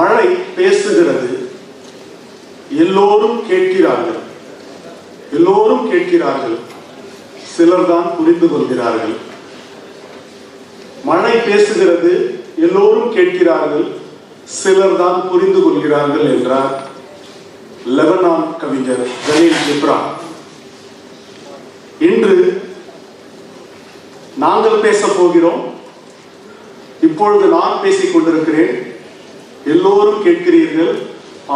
மழை பேசுகிறது. எல்லோரும் கேட்கிறார்கள். எல்லோரும் கேட்கிறார்கள். சிலர் தான் புரிந்து கொள்கிறார்கள். மழை பேசுகிறது. எல்லோரும் கேட்கிறார்கள். சிலர் தான் புரிந்து கொள்கிறார்கள் என்றார் லெபனான் கவிஞர் ஜலீல் ஜிப்ரா. இன்று நாங்கள் பேச போகிறோம். இப்பொழுது நான் பேசிக் கொண்டிருக்கிறேன். எல்லோரும் கேட்கிறீர்கள்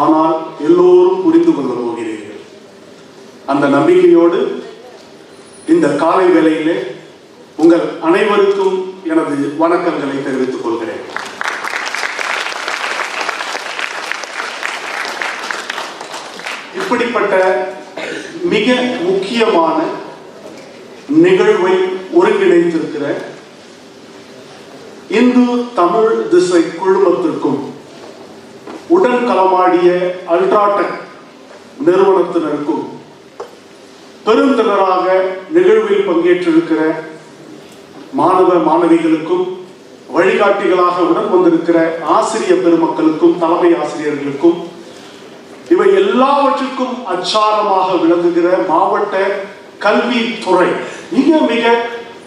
ஆனால் எல்லோரும் புரிந்து கொள்ள போகிறீர்கள். அந்த நம்பிக்கையோடு இந்த காலை வேளையிலே உங்கள் அனைவருக்கும் எனது வணக்கங்களை தெரிவித்துக் கொள்கிறேன். இப்படிப்பட்ட மிக முக்கியமான நிகழ்வை ஒருங்கிணைத்திருக்கிற இந்து தமிழ் திசை குழுமத்திற்கும் உடன் களமாடிய அல்ட்ராடெக் நிறுவனத்தினருக்கும் பெருந்திரராக நிகழ்வில் பங்கேற்றிருக்கிற மாணவ மாணவிகளுக்கும் வழிகாட்டிகளாக உடன் வந்திருக்கிற ஆசிரிய பெருமக்களுக்கும் தலைமை ஆசிரியர்களுக்கும் இவை எல்லாவற்றுக்கும் அச்சாரமாக விளங்குகிற மாவட்ட கல்வித்துறை மிக மிக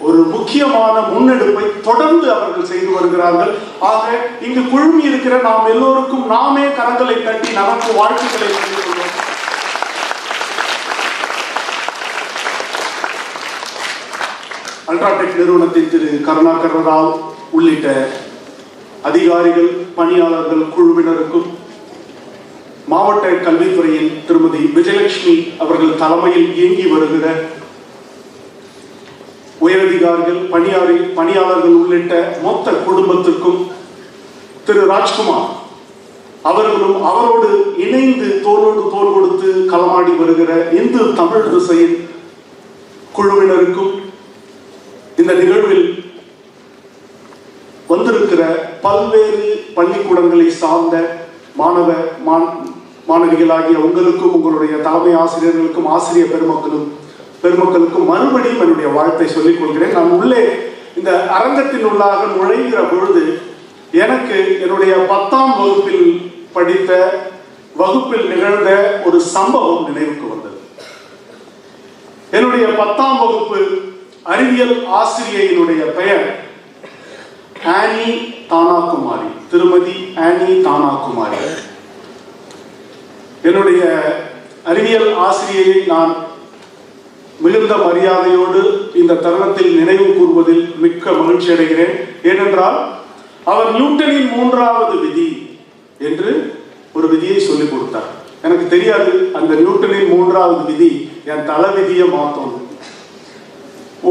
ஒரு முக்கியமான முன்னெடுப்பை தொடர்ந்து அவர்கள் செய்து வருகிறார்கள். ஆக இங்கு குழுமி இருக்கிற நாம் எல்லோருக்கும் நாமே கரங்களை தட்டி நமக்கு வாழ்த்துக்களை அல்ட்ராடெக் நிறுவனத்தின் திரு கருணாகர ராவ் உள்ளிட்ட அதிகாரிகள் பணியாளர்கள் குழுவினருக்கும் மாவட்ட கல்வித்துறையின் திருமதி விஜயலட்சுமி அவர்கள் தலைமையில் இயங்கி வருகிற உயரதிகாரிகள் பணியாளி பணியாளர்கள் உள்ளிட்ட மொத்த குடும்பத்திற்கும் திரு. ராஜ்குமார் அவர்களும் அவரோடு இணைந்து தோளோடு தோல் கொடுத்து களமாடி வருகிற இந்து தமிழ் திசையின் குழுவினருக்கும் இந்த நிகழ்வில் வந்திருக்கிற பல்வேறு பள்ளிக்கூடங்களை சார்ந்த மாணவ மாணவிகளாகிய உங்களுக்கும் உங்களுடைய தலைமை ஆசிரியர்களுக்கும் ஆசிரியர் பெருமக்களும் பெருமக்களுக்கும் மறுபடியும் என்னுடைய வாழ்த்தை சொல்லிக் கொள்கிறேன். நான் உள்ளே இந்த அரங்கத்தின் உள்ளாக நுழைகிற பொழுது எனக்கு என்னுடைய பத்தாம் வகுப்பில் படித்த வகுப்பில் நிகழ்ந்த ஒரு சம்பவம் நினைவுக்கு வந்தது. என்னுடைய பத்தாம் வகுப்பு அறிவியல் ஆசிரியையினுடைய பெயர் ஆனி தானாகுமாரி திருமதி ஆனி தானாகுமாரி. என்னுடைய அறிவியல் ஆசிரியை நான் மிகுந்த மரியாதையோடு இந்த தருணத்தில் நினைவு கூறுவதில் மிக்க மகிழ்ச்சி அடைகிறேன். ஏனென்றால் அவர் நியூட்டனின் மூன்றாவது விதி என்று ஒரு விதியை சொல்லிக் கொடுத்தார். எனக்கு தெரியாது அந்த நியூட்டனின் மூன்றாவது விதி என் தலை விதியை மாத்தணும்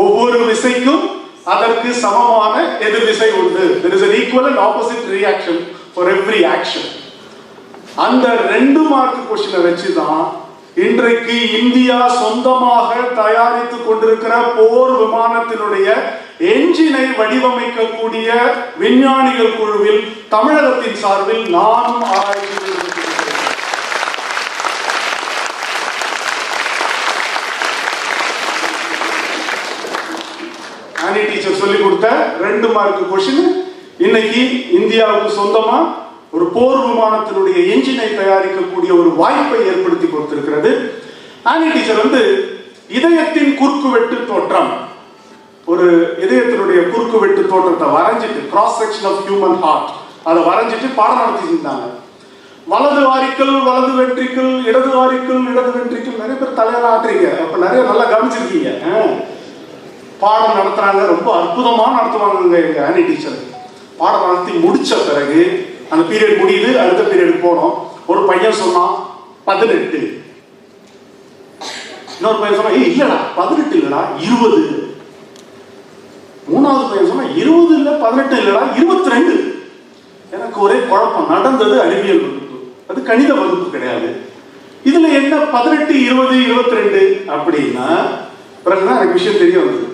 ஒவ்வொரு விசைக்கும் அதற்கு சமமான எதிர் விசை உண்டு. There is an equal and opposite reaction for every action அந்த ரெண்டு மார்க் கொஸ்டினை வச்சு தான் இன்றைக்கு இந்தியா சொந்தமாக தயாரித்துக் கொண்டிருக்கிற போர் விமானத்தினுடைய என்ஜினை வடிவமைக்கக்கூடிய விஞ்ஞானிகள் குழுவில் தமிழகத்தின் சார்பில் நானும் ஆராய்ச்சி டீச்சர் சொல்லி கொடுத்த ரெண்டு மார்க் கொஸ்டின் இன்னைக்கு இந்தியாவுக்கு சொந்தமா ஒரு போர் விமானத்தினுடைய என்ஜினை தயாரிக்கக்கூடிய ஒரு வாய்ப்பை ஏற்படுத்தி கொடுத்திருக்கிறது. ஆனி டீச்சர் வந்து இதயத்தின் குறுக்கு வெட்டு தோற்றம் ஒரு இதயத்தினுடைய குறுக்குவெட்டு தோற்றத்தை வரைஞ்சிட்டு cross section of human heart அதை வரைஞ்சிட்டு பாடம் நடத்தி இருந்தாங்க. வலது வாரிக்கல் வலது வெற்றிக்கல் இடது வாரிக்கல் இடது வெற்றிக்கல் நிறைய பேர் தலையில ஆட்டுறீங்க. அப்ப நிறைய நல்லா கவனிச்சிருக்கீங்க. பாடம் நடத்துறாங்க. ரொம்ப அற்புதமா நடத்துவாங்க எங்க ஆனி டீச்சர். பாடம் நடத்தி முடிச்ச பிறகு அந்த பீரியட் முடியுது அடுத்த பீரியட் போனோம். ஒரு பையன் சொன்னான் பதினெட்டு. இன்னொரு பையன் சொன்னா ஏய் இல்லடா பதினெட்டு இல்லடா இருபது. மூணாவது பையன் சொன்னா இருபது இல்ல பதினெட்டு இல்லடா இருபத்தி ரெண்டு எனக்கு ஒரே குழப்பம். நடந்தது அறிவியல் வகுப்பு. அது கணித வகுப்பு கிடையாது. இதுல என்ன பதினெட்டு இருபது இருபத்தி ரெண்டு அப்படின்னா பிறகுதான் எனக்கு விஷயம் தெரிய வந்தது.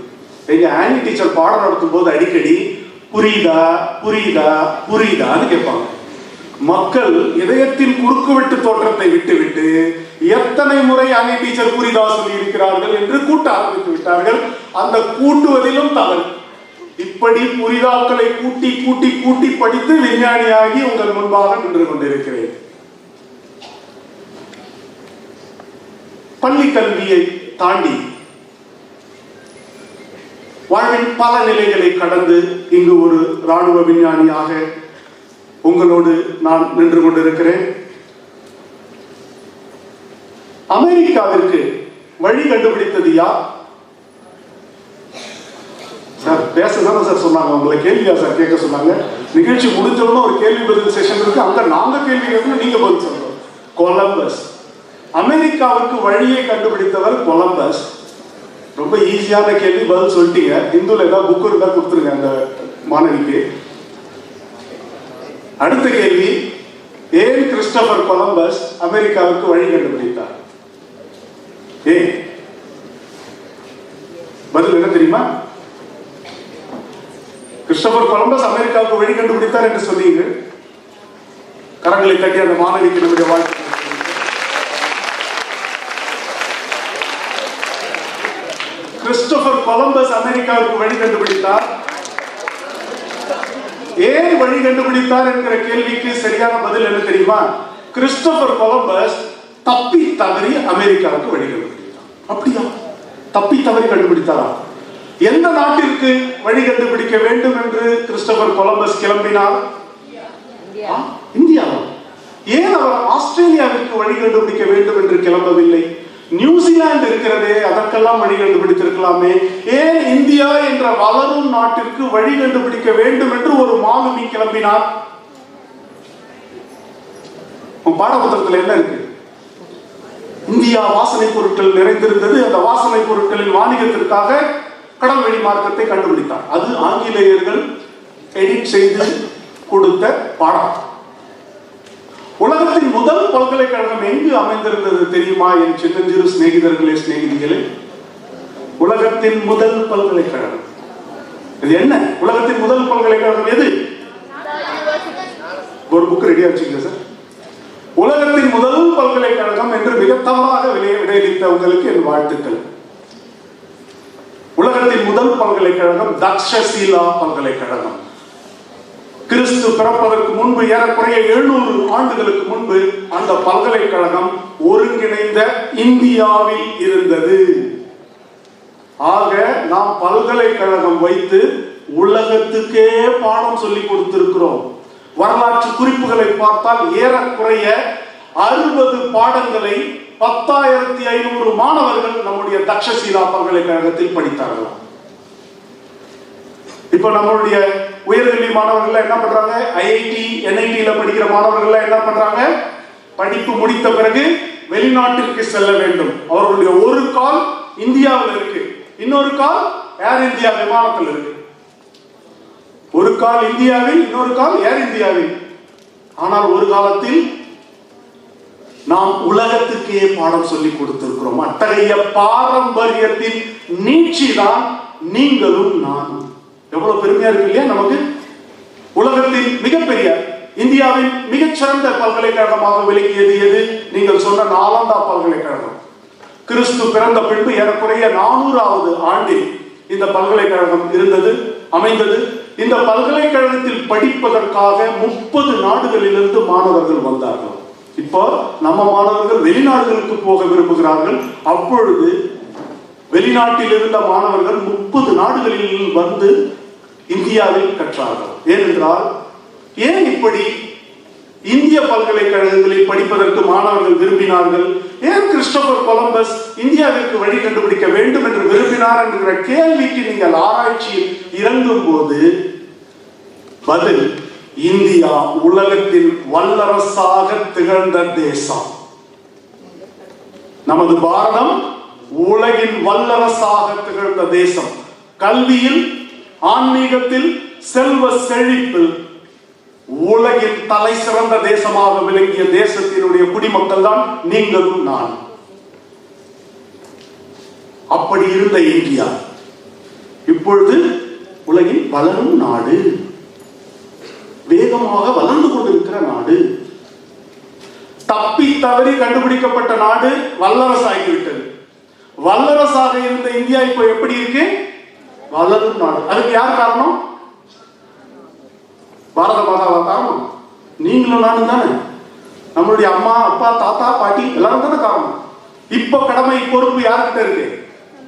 எங்க ஆனி டீச்சர் பாடம் நடத்தும் போது அடிக்கடி புரியுதா புரியுதா புரியுதான்னு கேட்பாங்க. மக்கள் இதயத்தின் குறுக்குவெட்டு தோற்றத்தை விட்டுவிட்டு எத்தனை முறை ஆனி டீச்சர் புரிதா சொல்லி இருக்கிறார்கள் என்று கூட்ட ஆரம்பித்து விட்டார்கள். அந்த கூட்டுவதிலும் தவறு. இப்படி புரிதாக்களை கூட்டி கூட்டி கூட்டி படித்து விஞ்ஞானியாகி உங்கள் முன்பாக நின்று கொண்டிருக்கிறேன். பள்ளி கல்வியை தாண்டி வாழ்வின் பல நிலைகளை கடந்து இங்கு ஒரு ராணுவ விஞ்ஞானியாக உங்களோடு நான் நின்று கொண்டிருக்கிறேன். அமெரிக்காவிற்கு வழி கண்டுபிடித்தது யார்? சார் பேசதானே சார் சொன்னாங்க. உங்களை கேள்வியா சார் கேட்க சொன்னாங்க. நிகழ்ச்சி முடிஞ்சவொடனே ஒரு கேள்வி பதில் செஷன் இருக்கு. அங்க நாங்க கேள்வி கேட்கணும் நீங்க பதில் சொல்லணும் கொலம்பஸ். அமெரிக்காவுக்கு வழியை கண்டுபிடித்தவர் கொலம்பஸ். ரொம்ப ஈஸியான கேள்வி பதில் சொல்லிட்டீங்க. இந்துல ஏதாவது புக் இருந்தா கொடுத்துருங்க அந்த மாணவிக்கு. அடுத்த கேள்வி ஏன் கிறிஸ்டபர் கொலம்பஸ் அமெரிக்காவுக்கு வழி கண்டுபிடித்தார்? ஏன் பதில் என்ன தெரியுமா? கிறிஸ்டபர் கொலம்பஸ் அமெரிக்காவுக்கு வழி கண்டுபிடித்தார் என்று சொன்னீங்க கரங்களை தட்டி அந்த மாணவிக்கு நம்முடைய வாழ்க்கை கொலம்பஸ் அமெரிக்காவுக்கு வழி கண்டுபிடித்தார்? ஏன் வழி கண்டுபிடித்தார் என்கிற கேள்விக்கு சரியான பதில் என்ன தெரியுமா? கிறிஸ்டோபர் கொலம்பஸ் தப்பி தவறி அமெரிக்காவுக்கு வழி கண்டுபிடித்தார். அப்படியா? தப்பி தவறி கண்டுபிடித்தாரா? எந்த நாட்டிற்கு வழி கண்டுபிடிக்க வேண்டும் என்று கிறிஸ்டோபர் கொலம்பஸ் கிளம்பினார்? ஆ, இந்தியாவா ஏன் அவர் ஆஸ்திரேலியாவிற்கு வழி கண்டுபிடிக்க வேண்டும் என்று கிளம்பவில்லை? நியூசிலாந்து இருக்கிறதே அதற்கெல்லாம் வழி கண்டுபிடித்திருக்கலாமே. ஏன் இந்தியா என்ற வளரும் நாட்டிற்கு வழி கண்டுபிடிக்க வேண்டும் என்று ஒரு மாலுமி கிளம்பினார்? உன் என்ன இருக்கு? இந்தியா வாசனை பொருட்கள் நிறைந்திருந்தது. அந்த வாசனை பொருட்களின் வாணிகத்திற்காக கடல் வழி மார்க்கத்தை கண்டுபிடித்தார். அது ஆங்கிலேயர்கள் எடிட் செய்து கொடுத்த பாடம் பல்கலைக்கழகம் எங்கு அமைந்திருந்தது தெரியுமா என் சின்னஞ்சிறு சிநேகிதர்களே சிநேகிதிகளே? உலகத்தின் முதல் பல்கலைக்கழகம். இது என்ன? உலகத்தின் முதல் பல்கலைக்கழகம் எது? ஒரு புக் ரெடியா வச்சுக்கங்க சார் உலகத்தின் முதல் பல்கலைக்கழகம் என்று மிக தவறாக விலை விடையளித்த உங்களுக்கு என் வாழ்த்துக்கள். உலகத்தின் முதல் பல்கலைக்கழகம் தக்ஷசீலா பல்கலைக்கழகம். கிறிஸ்து பிறப்பதற்கு முன்பு ஏறக்குறைய எழுநூறு ஆண்டுகளுக்கு முன்பு அந்த பல்கலைக்கழகம் ஒருங்கிணைந்த இந்தியாவில் இருந்தது. ஆக நாம் பல்கலைக்கழகம் வைத்து உலகத்துக்கே பாடம் சொல்லி கொடுத்திருக்கிறோம். வரலாற்று குறிப்புகளை பார்த்தால் ஏறக்குறைய அறுபது பாடங்களை பத்தாயிரத்தி ஐநூறு மாணவர்கள் நம்முடைய தக்ஷசீலா பல்கலைக்கழகத்தில் படித்தார்கள். இப்ப நம்மளுடைய உயர்கல்வி மாணவர்கள் என்ன பண்றாங்க? ஐஐடி என்ஐடியில படிக்கிற மாணவர்கள் என்ன பண்றாங்க? படிப்பு முடித்த பிறகு வெளிநாட்டிற்கு செல்ல வேண்டும். அவர்களுடைய ஒரு கால் இந்தியாவில் இருக்கு. இன்னொரு கால் ஏர் இந்தியா விமானத்தில் இருக்கு. ஒரு கால் இந்தியாவில் இன்னொரு கால் ஏர் இந்தியாவில் ஆனால் ஒரு காலத்தில் நாம் உலகத்துக்கே பாடம் சொல்லி கொடுத்திருக்கிறோம். அத்தகைய பாரம்பரியத்தின் நீட்சி தான் நீங்களும் நானும். எவ்வளவு பெருமையா இருக்கு இல்லையா? நமக்கு உலகத்தின் மிகப்பெரிய இந்தியாவின் மிகச்சிறந்த பல்கலைக்கழகமாக விளங்கியது எது? நீங்கள் சொன்ன நாலாந்தா பல்கலைக்கழகம். கிறிஸ்து பிறந்த பின்பு ஏறக்குறைய நானூறாவது ஆண்டில் இந்த பல்கலைக்கழகம் இருந்தது அமைந்தது. இந்த பல்கலைக்கழகத்தில் படிப்பதற்காக முப்பது நாடுகளிலிருந்து மாணவர்கள் வந்தார்கள். இப்போ நம்ம மாணவர்கள் வெளிநாடுகளுக்கு போக விரும்புகிறார்கள். அப்பொழுது வெளிநாட்டில் இருந்த மாணவர்கள் முப்பது நாடுகளில் வந்து இந்தியாவில் கற்றார்கள். ஏனென்றால் ஏன் இப்படி இந்திய பல்கலைக்கழகங்களில் படிப்பதற்கு மாணவர்கள் விரும்பினார்கள்? ஏன் கிறிஸ்டோபர் கொலம்பஸ் இந்தியாவிற்கு வழி கண்டுபிடிக்க வேண்டும் என்று விரும்பினார் என்கிற கேள்விக்கு நீங்கள் ஆராய்ச்சியில் இறங்கும் போது பதில் இந்தியா உலகத்தில் வல்லரசாக திகழ்ந்த தேசம். நமது பாரதம் உலகின் வல்லரசாக திகழ்ந்த தேசம். கல்வியில் ஆன்மீகத்தில் செல்வ செழிப்பில் உலகின் தலை சிறந்த தேசமாக விளங்கிய தேசத்தினுடைய குடிமக்கள் தான் நீங்களும் நான். அப்படி இருந்த இந்தியா இப்பொழுது உலகின் வளரும் நாடு. வேகமாக வளர்ந்து கொண்டிருக்கிற நாடு. தப்பி தவறி கண்டுபிடிக்கப்பட்ட நாடு வல்லரசாகிவிட்டது. வல்லரசாக இருந்த இந்தியா இப்போ எப்படி இருக்கு? வளரும் நாடு அதுக்கு யார் காரணம்? பாரத மாதாவா காரணம்? நீங்களும் நானும் தானே. நம்மளுடைய அம்மா அப்பா தாத்தா பாட்டி எல்லாரும் தானே காரணம். இப்ப கடமை பொறுப்பு யார்கிட்ட இருக்கு?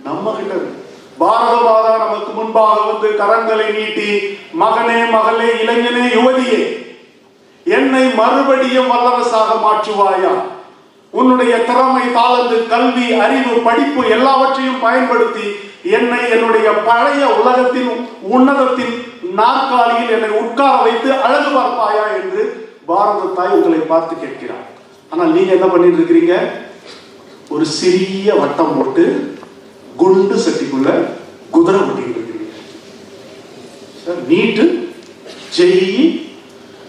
நம்ம கிட்ட இருக்கு. பாரத மாதா நமக்கு முன்பாக வந்து கரங்களை நீட்டி மகனே மகளே இளைஞனே யுவதியே என்னை மறுபடியும் வல்லரசாக மாற்றுவாயா? உன்னுடைய திறமை தாளந்து கல்வி அறிவு படிப்பு எல்லாவற்றையும் பயன்படுத்தி என்னை என்னுடைய பழைய உலகத்தின் உன்னதத்தின் நாற்காலியில் என்னை உட்கார வைத்து அழகு பார்ப்பாயா என்று பாரத தாய் உங்களை பார்த்து கேட்கிறார். ஆனால் நீங்க என்ன பண்ணிட்டு இருக்கிறீங்க? ஒரு சிறிய வட்டம் போட்டு குண்டு சட்டிக்குள்ள குதிரை ஓட்டிட்டு இருக்கிறீங்க. சார் நீட்டு ஜெயி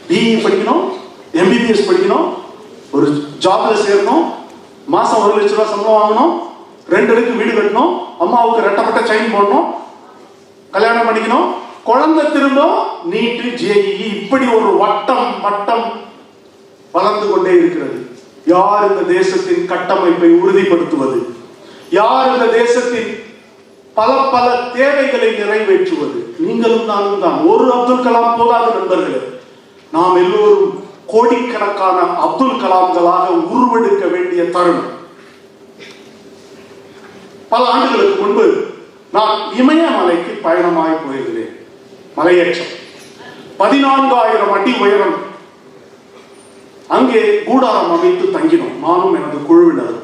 பிஇ படிக்கணும் எம்பிபிஎஸ் படிக்கணும் ஒரு ஜாப்ல சேரணும் மாசம் ஒரு லட்ச ரூபாய் சம்பளம் வாங்கணும் ரெண்டு அடுக்கு வீடு கட்டணும் அம்மாவுக்கு ரெட்டப்பட்ட செயின் போடணும். கல்யாணம் பண்ணிக்கணும். குழந்தை திரும்ப நீட்டு ஜேஇ இப்படி ஒரு வட்டம் வட்டம் வளர்ந்து கொண்டே இருக்கிறது. யார் இந்த தேசத்தின் கட்டமைப்பை உறுதிப்படுத்துவது? யார் இந்த தேசத்தின் பல பல தேவைகளை நிறைவேற்றுவது? நீங்களும் நானும் தான். ஒரு அப்துல் கலாம் போதாத நண்பர்களே. நாம் எல்லோரும் கோடிக்கணக்கான அப்துல் கலாம்களாக உருவெடுக்க வேண்டிய தருணம். பல ஆண்டுகளுக்கு முன்பு நான் இமயமலைக்கு பயணமாய் போயிருந்தேன். மலையேற்றம். பதினான்காயிரம் அடி உயரம். அங்கே கூடாரம் அமைத்து தங்கினோம். நானும் எனது குழுவினர்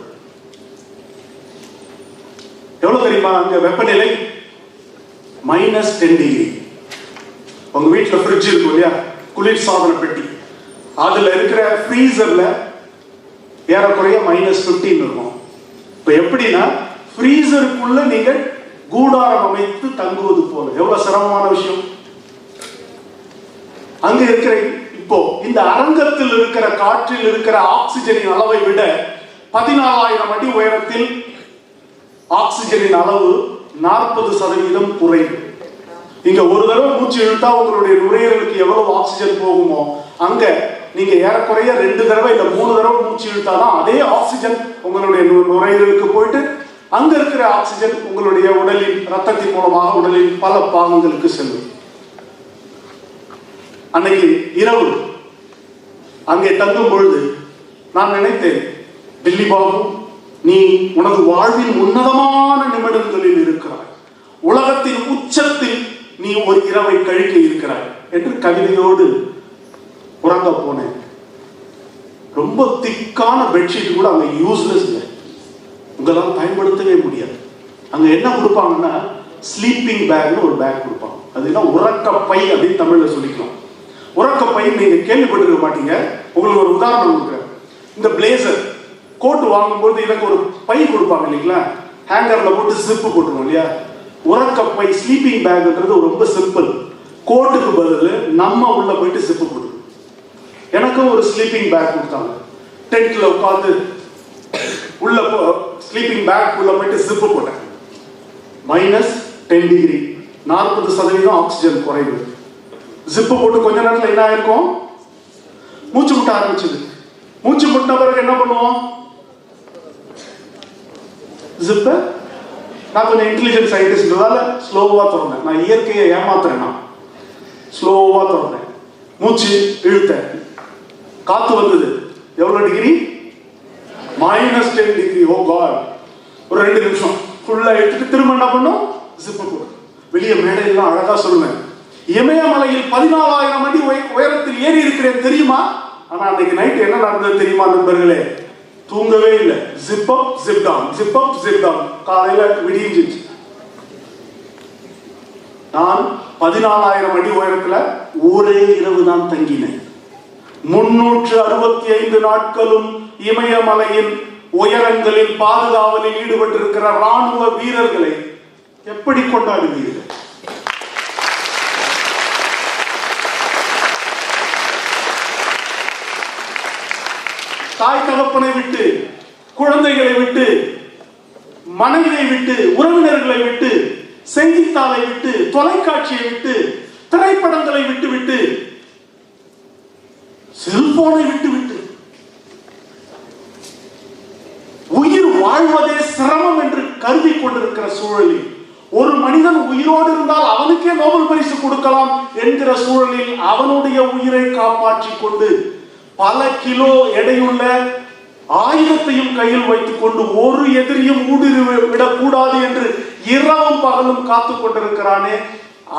எவ்வளவு தெரியுமா அங்க வெப்பநிலை? மைனஸ் டென் டிகிரி உங்க வீட்டுல ஃப்ரிட்ஜ் இருக்கும் இல்லையா? குளிர் சாதன பெட்டி. அதுல இருக்கிற ஃப்ரீசர்ல ஏறக்குறைய மைனஸ் 15 இருக்கும். இப்ப எப்படின்னா ஃப்ரீசருக்குள்ள நீங்கள் கூடாரம் அமைத்து தங்குவது போல. எவ்வளவு சிரமமான விஷயம்? அங்க இருக்கிற இப்போ இந்த அரங்கத்தில் இருக்கிற காற்றில் இருக்கிற ஆக்சிஜனின் அளவை விட பதினாலாயிரம் அடி உயரத்தில் ஆக்சிஜனின் அளவு நாற்பது சதவீதம் குறைவு. இங்க ஒரு தடவை மூச்சு இழுத்தா உங்களுடைய நுரையீரலுக்கு எவ்வளவு ஆக்சிஜன் போகுமோ அங்க நீங்க ஏறக்குறைய ரெண்டு தடவை இல்ல மூணு தடவை மூச்சு இழுத்தாதான் அதே ஆக்சிஜன் உங்களுடைய நுரையீரலுக்கு போயிட்டு அங்க இருக்கிற ஆக்சிஜன் உங்களுடைய உடலின் ரத்தத்தின் மூலமாக உடலின் பல பாகங்களுக்கு செல்லும். அன்னைக்கு இரவு அங்கே தங்கும் பொழுது நான் நினைத்தேன் டில்லி பாபு நீ உனது வாழ்வின் உன்னதமான நிமிடங்களில் இருக்கிறாய். உலகத்தின் உச்சத்தில் நீ ஒரு இரவை கழிக்க இருக்கிறாய் என்று கவிதையோடு உறங்க போனேன். ரொம்ப திக்கான பெட்ஷீட் கூட அங்க யூஸ்லெஸ் இல்லை உங்களால் பயன்படுத்தவே முடியாது. அங்க என்ன கொடுப்பாங்கன்னா ஸ்லீப்பிங் பேக்னு ஒரு பேக் கொடுப்பாங்க. அது என்ன? உறக்க பை அப்படின்னு தமிழ்ல சொல்லிக்கலாம். உறக்க பை நீங்க கேள்விப்பட்டிருக்க மாட்டீங்க. உங்களுக்கு ஒரு உதாரணம் கொடுக்குறேன். இந்த பிளேசர் கோட் வாங்கும்போது எனக்கு ஒரு பை கொடுப்பாங்க இல்லைங்களா? ஹேங்கர்ல போட்டு சிப்பு போட்டுருவோம் இல்லையா? உறக்க பை ஸ்லீப்பிங் பேக்ன்றது ரொம்ப சிம்பிள் கோட்டுக்கு பதில் நம்ம உள்ள போயிட்டு சிப்பு போட்டுருவோம். எனக்கும் ஒரு ஸ்லீப்பிங் பேக் கொடுத்தாங்க. டென்ட்ல உட்காந்து உள்ள ஸ்லீப்பிங் பேக் உள்ள போயிட்டு ஜிப்பு போட்டேன். மைனஸ் டென் டிகிரி நாற்பது சதவீதம் ஆக்சிஜன் குறைவு. ஜிப்பு போட்டு கொஞ்ச நேரத்தில் என்ன ஆயிருக்கும்? மூச்சு முட்ட ஆரம்பிச்சது. மூச்சு முட்டின பிறகு என்ன பண்ணுவோம்? ஜிப்பை நான் கொஞ்சம் இன்டெலிஜென்ட் சயின்டிஸ்ட்னால ஸ்லோவாக திறந்தேன் நான் இயற்கையை ஏமாத்துறேன் நான். ஸ்லோவா திறந்தேன் மூச்சு இழுத்தேன். காற்று வந்தது. எவ்வளோ degree minus ten degree oh god ஒரு ரெண்டு நிமிஷம். ஃபுல்லா எடுத்துட்டு திரும்ப என்ன பண்ணும் ஜிப்பு போடு வெளியே மேடையெல்லாம் அழகா சொல்லுவேன். இமயமலையில் பதினாலாயிரம் அடி உயரத்தில் ஏறி இருக்கிறேன் தெரியுமா? ஆனா அன்னைக்கு நைட் என்ன நடந்தது தெரியுமா நண்பர்களே? தூங்கவே இல்லை. Zip up zip down zip up zip down காலையில விடிஞ்சிச்சு. நான் பதினாலாயிரம் அடி உயரத்துல ஒரே இரவு தான் தங்கினேன். முன்னூற்று அறுபத்தி ஐந்து நாட்களும் இமயமலையின் உயரங்களில் பாதுகாவலில் ஈடுபட்டிருக்கிற ராணுவ வீரர்களை எப்படி கொண்டாடுவீர்கள்? தாய் தகப்பனை விட்டு குழந்தைகளை விட்டு மனைவியை விட்டு உறவினர்களை விட்டு செய்தித்தாளை விட்டு தொலைக்காட்சியை விட்டு திரைப்படங்களை விட்டு விட்டு செல்போனை விட்டு விட்டு உயிர் வாழ்வதே சிரமம் என்று கருதி கொண்டிருக்கிற சூழலில் ஒரு மனிதன் உயிரோடு இருந்தால் அவனுக்கே நோபல் பரிசு கொடுக்கலாம் என்கிற சூழலில் அவனுடைய உயிரை காப்பாற்றி கொண்டு பல கிலோ எடையுள்ள ஆயுதத்தையும் கையில் வைத்துக் கொண்டு ஒரு எதிரியும் ஊடுருவி விடக்கூடாது என்று இரவும் பகலும் காத்து கொண்டிருக்கிறானே.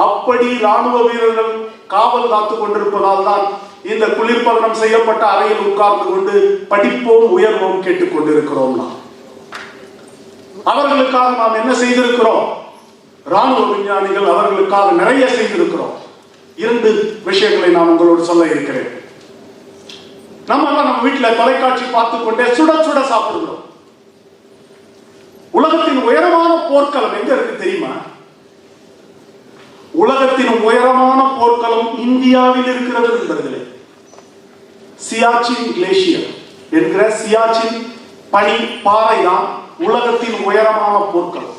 அப்படி ராணுவ வீரர்கள் காவல் காத்து கொண்டிருப்பதால் தான் இந்த குளிர்பகனம் செய்யப்பட்ட அறையில் உட்கார்ந்து கொண்டு படிப்போம் உயர்வோம் கேட்டுக் கொண்டிருக்கிறோம் நான் அவர்களுக்காக நாம் என்ன செய்திருக்கிறோம்? ராணுவ விஞ்ஞானிகள் அவர்களுக்காக நிறைய செய்திருக்கிறோம். இரண்டு விஷயங்களை நான் உங்களோடு சொல்ல இருக்கிறேன். நம்ம நம்ம வீட்டுல தொலைக்காட்சி பார்த்து கொண்டே சுட சுட சாப்பிடுகிறோம். உலகத்தின் உயரமான போர்க்களம் எங்க இருக்கு தெரியுமா? உலகத்தின் உயரமான போர்க்களம் இந்தியாவில் இருக்கிறது நண்பர்களே சியாச்சின் கிளேசியர் என்கிற சியாச்சின் பனி பாறை தான் உலகத்தின் உயரமான போர்க்களம்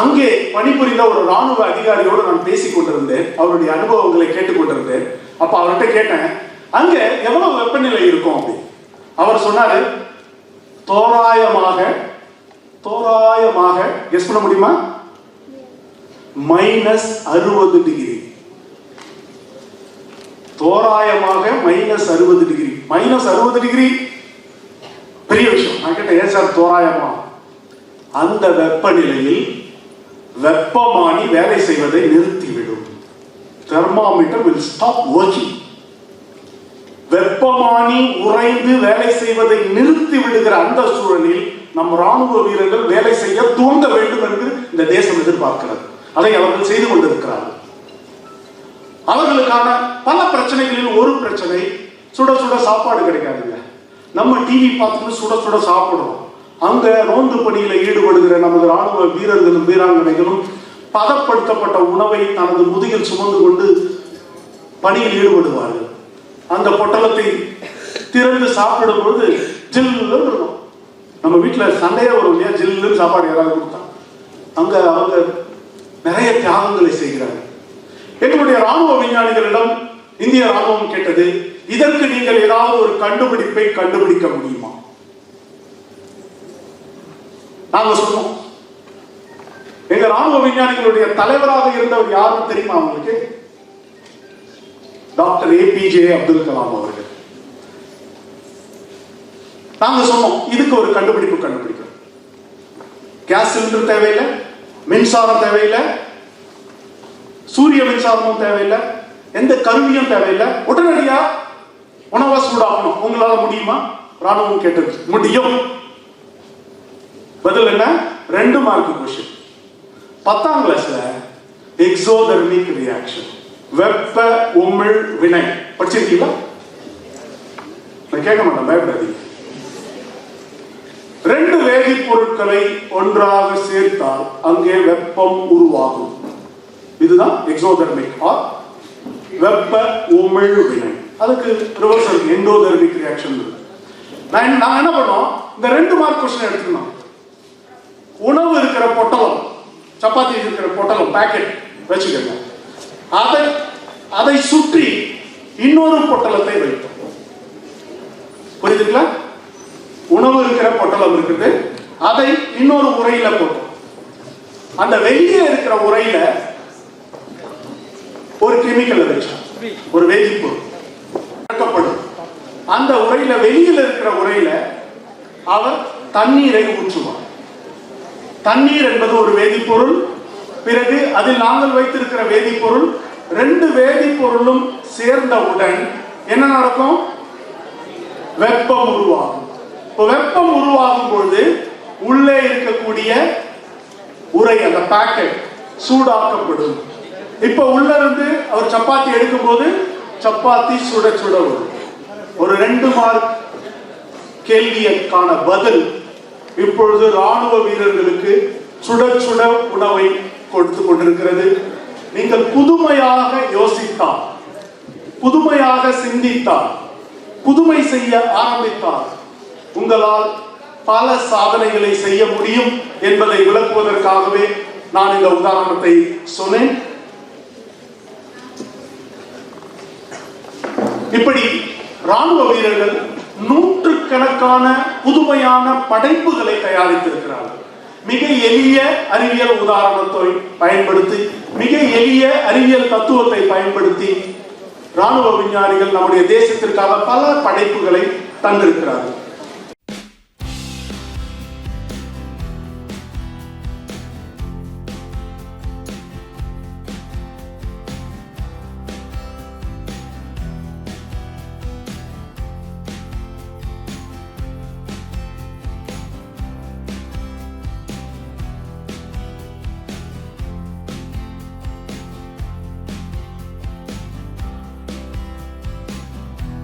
அங்கே பணிபுரிந்த ஒரு ராணுவ அதிகாரியோடு நான் பேசிக் கொண்டிருந்தேன். அவருடைய அனுபவங்களை கேட்டுக்கொண்டிருந்தேன் அப்ப அவர்கிட்ட கேட்டேன் அங்க எவ்வளவு வெப்பநிலை இருக்கும்? அப்படி அவர் சொன்னாரு தோராயமாக தோராயமாக கெஸ் பண்ண முடியுமா? மைனஸ் அறுபது டிகிரி தோராயமாக மைனஸ் அறுபது டிகிரி மைனஸ் அறுபது டிகிரி பெரிய விஷயம். நான் கேட்டேன் ஏன் சார் தோராயமா? அந்த வெப்பநிலையில் வெப்பமானி வேலை செய்வதை நிறுத்திவிடும். தெர்மாமீட்டர் வில் ஸ்டாப் ஒர்க்கிங் வெப்பமானி உறைந்து வேலை செய்வதை நிறுத்தி விடுகிற அந்த சூழலில் நம் ராணுவ வீரர்கள் வேலை செய்ய துவங்க வேண்டும் என்று இந்த தேசம் எதிர்பார்க்கிறது. அதை அவர்கள் செய்து கொண்டிருக்கிறார்கள். அவர்களுக்கான பல பிரச்சனைகளில் ஒரு பிரச்சனை சுட சுட சாப்பாடு கிடைக்காதுங்க. நம்ம டிவி பார்த்துட்டு சுட சுட சாப்பிடுறோம். அங்க ரோந்து பணியில ஈடுபடுகிற நமது ராணுவ வீரர்களும் வீராங்கனைகளும் பதப்படுத்தப்பட்ட உணவை தனது முதுகில் சுமந்து கொண்டு பணியில் ஈடுபடுவார்கள். அந்த பொட்டலத்தை திறந்து சாப்பிடும் பொழுது ஜில்லுன்னு இருக்கும். நம்ம வீட்டுல சண்டையே வரும் இல்லையா? ஜில்லுன்னு சாப்பாடு யாராவது கொடுத்தா. அங்க அவங்க நிறைய தியாகங்களை செய்கிறார்கள். எங்களுடைய ராணுவ விஞ்ஞானிகளிடம் இந்திய ராணுவம் கேட்டது இதற்கு நீங்கள் ஏதாவது ஒரு கண்டுபிடிப்பை கண்டுபிடிக்க முடியுமா? நாங்க சொன்னோம் எங்க ராணுவ விஞ்ஞானிகளுடைய தலைவராக இருந்தவர் யாரும் தெரியுமா உங்களுக்கு? டாக்டர் ஏபிஜே அப்துல் கலாம் அவர்கள். நாங்க சொன்னோம் இதுக்கு ஒரு கண்டுபிடிப்பு கண்டுபிடிக்கிறோம் கேஸ் சிலிண்டர் தேவையில்லை மின்சாரம் தேவையில்லை சூரிய மின்சாரமும் தேவையில்லை எந்த கருவியும் தேவையில்லை. உடனடியா உணவை சூடாகணும். உங்களால முடியுமா? ராணுவம் கேட்டது. முடியும். பதில் என்ன? ரெண்டு மார்க் கொஸ்டின் பத்தாம் கிளாஸ்ல எக்ஸோதர்மிக் ரியாக்ஷன் வெப்ப உமிழ் வினை. படிச்சிருக்கீங்களா? நான் கேட்க மாட்டேன் பயப்படாதீங்க. ரெண்டு வேதிப்பொருட்களை ஒன்றாக சேர்த்தால் அங்கே வெப்பம் உருவாகும். இதுதான் எக்ஸோதர்மிக் ஆர் வெப்ப உமிழ் வினை. அதுக்கு ரிவர்சல் இருக்கு எண்டோதர்மிக் ரியாக்ஷன் நான் என்ன- என்ன பண்ணோம்? இந்த ரெண்டு மார்க் கொஸ்டின் எடுத்துக்கணும் உணவு இருக்கிற பொட்டலம் சப்பாத்தி இருக்கிற பொட்டலம் பேக்கெட் வச்சுக்கோங்க. அதை அதை சுற்றி இன்னொரு பொட்டலத்தை வைத்தோம். புரியுதுங்களா? உணவு இருக்கிற பொட்டலம் இருக்குது. அதை இன்னொரு உரையில போட்டோம். அந்த வெளியே இருக்கிற உரையில ஒரு கெமிக்கல் வச்சோம். ஒரு வேதிப்பொருள். இறக்கப்படும் அந்த உரையில வெளியில் இருக்கிற உரையில அவர் தண்ணீரை ஊற்றுவார். தண்ணீர் என்பது ஒரு வேதிப்பொருள். பிறகு அதில் நாங்கள் வைத்திருக்கிற வேதிப்பொருள் ரெண்டு வேதிப்பொருளும் சேர்ந்தவுடன் என்ன நடக்கும்? வெப்பம் உருவாகும். இப்போ வெப்பம் உருவாகும் பொழுது உள்ளே இருக்கக்கூடிய உரை அந்த பேக்கெட் சூடாக்கப்படும். இப்ப உள்ள இருந்து அவர் சப்பாத்தி எடுக்கும் போது சப்பாத்தி சுட சுட ஒரு ரெண்டு மார்க் கேள்வியற்கான பதில் இப்பொழுது ராணுவ வீரர்களுக்கு சுட சுட உணவை கொடுத்து கொண்டிருக்கிறது. நீங்கள் புதுமையாக யோசித்தால் புதுமையாக சிந்தித்தால் புதுமை செய்ய ஆரம்பித்தால் உங்களால் பல சாதனைகளை செய்ய முடியும் என்பதை விளக்குவதற்காகவே நான் இந்த உதாரணத்தை சொன்னேன். இப்படி ராணுவ வீரர்கள் நூற்றுக்கணக்கான புதுமையான படைப்புகளை தயாரித்திருக்கிறார்கள். மிக எளிய அறிவியல் உதாரணத்தை பயன்படுத்தி மிக எளிய அறிவியல் தத்துவத்தை பயன்படுத்தி ராணுவ விஞ்ஞானிகள் நம்முடைய தேசத்திற்காக பல படைப்புகளை தந்திருக்கிறார்கள்.